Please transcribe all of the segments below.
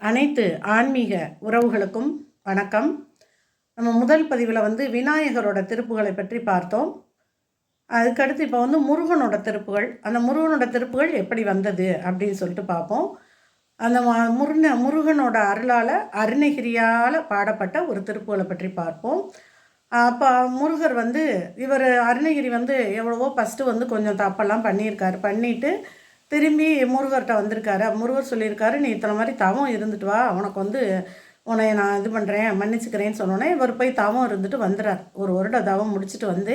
அனைத்து ஆன்மீக உறவுகளுக்கும் வணக்கம். நம்ம முதல் பதிவில் வந்து விநாயகரோட திருப்புகளை பற்றி பார்த்தோம். அதுக்கடுத்து இப்போ வந்து முருகனோட திருப்புகள் அந்த முருகனோட திருப்புகள் எப்படி வந்தது அப்படின்னு சொல்லிட்டு பார்ப்போம். அந்த முருன முருகனோட அருளால் அருணகிரியால் பாடப்பட்ட ஒரு திருப்புகளை பற்றி பார்ப்போம். அப்போ முருகர் வந்து இவர் அருணகிரி வந்து எவ்வளவோ ஃபஸ்ட்டு வந்து கொஞ்சம் தப்பெல்லாம் பண்ணியிருக்காரு. பண்ணிவிட்டு திரும்பி முருகர்கிட்ட வந்திருக்காரு. முருகர் சொல்லியிருக்காரு நீ இத்தனை மாதிரி தவம் இருந்துட்டு வா. உனக்கு வந்து உன்னை நான் இது பண்ணுறேன் மன்னிச்சுக்கிறேன்னு சொன்னோன்னே இவர் போய் தவம் இருந்துட்டு வந்துடுறார் ஒரு வருட தவம் முடிச்சுட்டு வந்து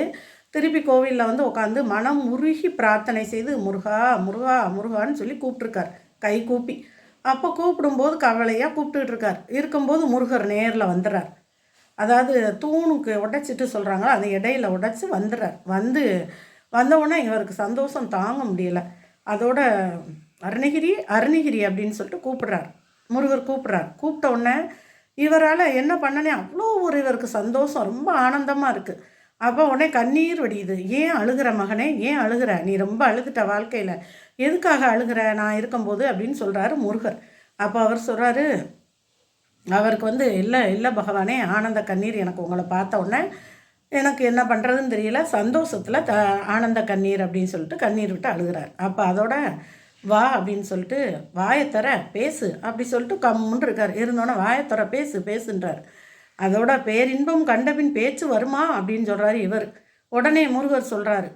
திருப்பி கோவிலில் வந்து உட்காந்து மனம் முருகி பிரார்த்தனை செய்து முருகா முருகா முருகான்னு சொல்லி கூப்பிட்ருக்கார் கை கூப்பி. அப்போ கூப்பிடும்போது கவலையாக கூப்பிட்டுட்டு இருக்கார். இருக்கும்போது முருகர் நேரில் வந்துடுறார் அதாவது தூணுக்கு உடைச்சிட்டு சொல்கிறாங்களோ அந்த இடையில உடைச்சி வந்துடுறார் வந்து வந்தவுடனே இவருக்கு சந்தோஷம் தாங்க முடியலை. அதோட அருணகிரி அருணகிரி அப்படின்னு சொல்லிட்டு கூப்பிட்றார். முருகர் கூப்பிட்றார். கூப்பிட்ட உடனே இவரால் என்ன பண்ணனே அவ்வளோ ஒரு இவருக்கு சந்தோஷம். ரொம்ப ஆனந்தமாக இருக்குது அப்போ உடனே கண்ணீர் வடியுது. ஏன் அழுகிற மகனே? ஏன் அழுகிற? நீ ரொம்ப அழுதுட்ட வாழ்க்கையில். எதுக்காக அழுகிற? நான் இருக்கும்போது அப்படின்னு சொல்கிறாரு முருகர். அப்போ அவர் சொல்கிறாரு அவருக்கு வந்து இல்லை இல்லை பகவானே ஆனந்த கண்ணீர் எனக்கு உங்களை பார்த்த உடனே எனக்கு என்ன பண்ணுறதுன்னு தெரியல. சந்தோஷத்தில் த ஆனந்த கண்ணீர் அப்படின்னு சொல்லிட்டு கண்ணீர் விட்டு அழுகிறார். அப்போ அதோட வா அப்படின்னு சொல்லிட்டு வாயத்தர பேசு அப்படி சொல்லிட்டு கம்முன்னு இருக்கார். இருந்தோன்னே வாயத்தர பேசு பேசுன்றார். அதோட பேரின்பம் கண்டபின் பேச்சு வருமா அப்படின்னு சொல்கிறாரு இவர். உடனே முருகர் சொல்கிறாரு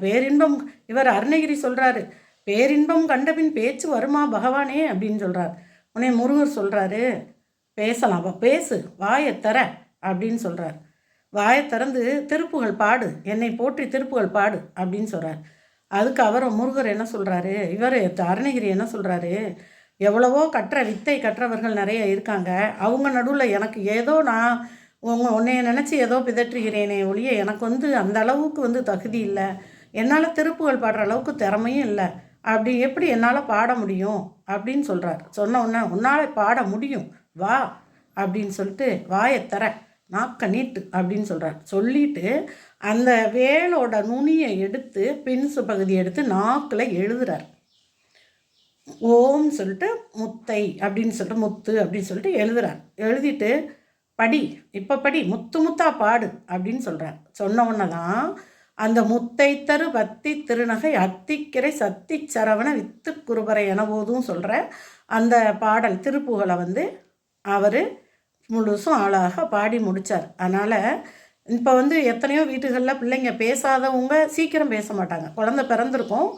பேரின்பம் இவர் அருணகிரி சொல்கிறாரு பேரின்பம் கண்டபின் பேச்சு வருமா பகவானே அப்படின்னு சொல்கிறார் உடனே முருகர் சொல்கிறாரு பேசலாம் அப்போ பேசு வாயத்தர அப்படின்னு சொல்கிறார் வாயை திறந்து திருப்புகள் பாடு என்னை போற்றி திருப்புகள் பாடு அப்படின்னு சொல்கிறார் அதுக்கு அவர் முருகர் என்ன சொல்கிறாரு இவர் அருணகிரி என்ன சொல்கிறாரு எவ்வளவோ கற்ற வித்தை கற்றவர்கள் நிறைய இருக்காங்க. அவங்க நடுவில் எனக்கு ஏதோ நான் உங்க உன்னைய நினச்சி ஏதோ பிதற்றுகிறேனே ஒழிய எனக்கு வந்து அந்த அளவுக்கு வந்து தகுதி இல்லை. என்னால் திருப்புகள் பாடுற அளவுக்கு திறமையும் இல்லை. அப்படி எப்படி என்னால் பாட முடியும் அப்படின்னு சொல்கிறார் சொன்ன உடனே உன்னால் பாட முடியும். வா அப்படின்னு சொல்லிட்டு வாயை தர நாக்க நீட்டு அப்படின்னு சொல்கிறார் சொல்லிட்டு அந்த வேலோட நுனியை எடுத்து பின்சு பகுதி எடுத்து நாக்கில் எழுதுறார். ஓம் சொல்லிட்டு முத்தை அப்படின்னு சொல்லிட்டு முத்து அப்படின்னு சொல்லிட்டு எழுதுறார். எழுதிட்டு படி இப்போ படி முத்து முத்தா பாடு அப்படின்னு சொல்கிறார் சொன்ன தான் அந்த முத்தை தரு பத்தி திருநகை அத்திக்கிரை சத்தி சரவண வித்து குருபரை என போதும் சொல்கிற அந்த பாடல் திருப்புகளை வந்து அவர் முழுசும் ஆளாக பாடி முடித்தார் அதனால் இப்போ வந்து எத்தனையோ வீட்டுகளில் பிள்ளைங்க பேசாதவங்க சீக்கிரம் பேச மாட்டாங்க. குழந்த பிறந்திருக்கும்.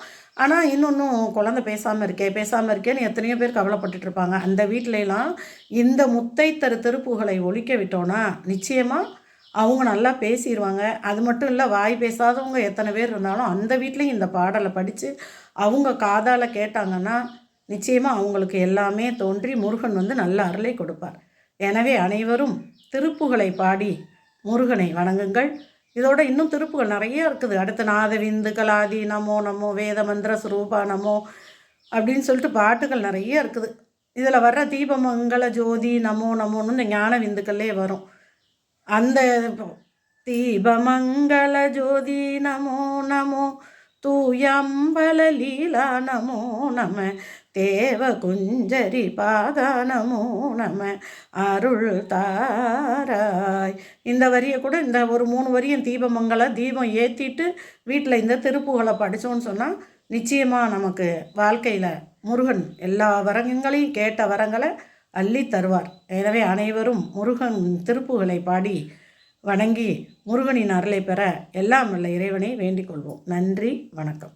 ஆனால் இன்னொன்றும் குழந்த பேசாமல் இருக்கே பேசாமல் இருக்கேன்னு எத்தனையோ பேர் கவலைப்பட்டுட்டு இருப்பாங்க. அந்த வீட்டிலலாம் இந்த முத்தை தரு திருப்புகளை ஒழிக்க விட்டோன்னா நிச்சயமாக அவங்க நல்லா பேசிடுவாங்க அது மட்டும் இல்லை வாய் பேசாதவங்க எத்தனை பேர் இருந்தாலும் அந்த வீட்லேயும் இந்த பாடலை படித்து அவங்க காதால் கேட்டாங்கன்னா நிச்சயமாக அவங்களுக்கு எல்லாமே தோன்றி முருகன் வந்து நல்ல அருளை கொடுப்பார். எனவே அனைவரும் திருப்புகளை பாடி முருகனை வணங்குங்கள். இதோட இன்னும் திருப்புகள் நிறைய இருக்குது. அடுத்து நாதவிந்து கலாதி நமோ நமோ வேத மந்திர சுரூபா நமோ அப்படின்னு சொல்லிட்டு பாட்டுகள் நிறைய இருக்குது. இதில் வர்ற தீபமங்கல ஜோதி நமோ நமோன்னு இந்த ஞான விந்துக்கள்லே வரும். அந்த தீபமங்கள ஜோதி நமோ நமோ தூயம்பல லீலா நமோ நம தேவ குஞ்சரி பாதானமோ நம அருள் தாராய். இந்த வரியை கூட இந்த ஒரு மூணு வரியும் தீபமங்கள தீபம் ஏற்றிட்டு வீட்டில் இந்த திருப்புகளை படித்தோன்னு சொன்னால் நிச்சயமாக நமக்கு வாழ்க்கையில் முருகன் எல்லா வரங்களையும் கேட்ட வரங்களை அள்ளி தருவார். எனவே அனைவரும் முருகன் திருப்புகளை பாடி வணங்கி முருகனின் அருளை பெற எல்லாம் உள்ள இறைவனை வேண்டிக் கொள்வோம். நன்றி வணக்கம்.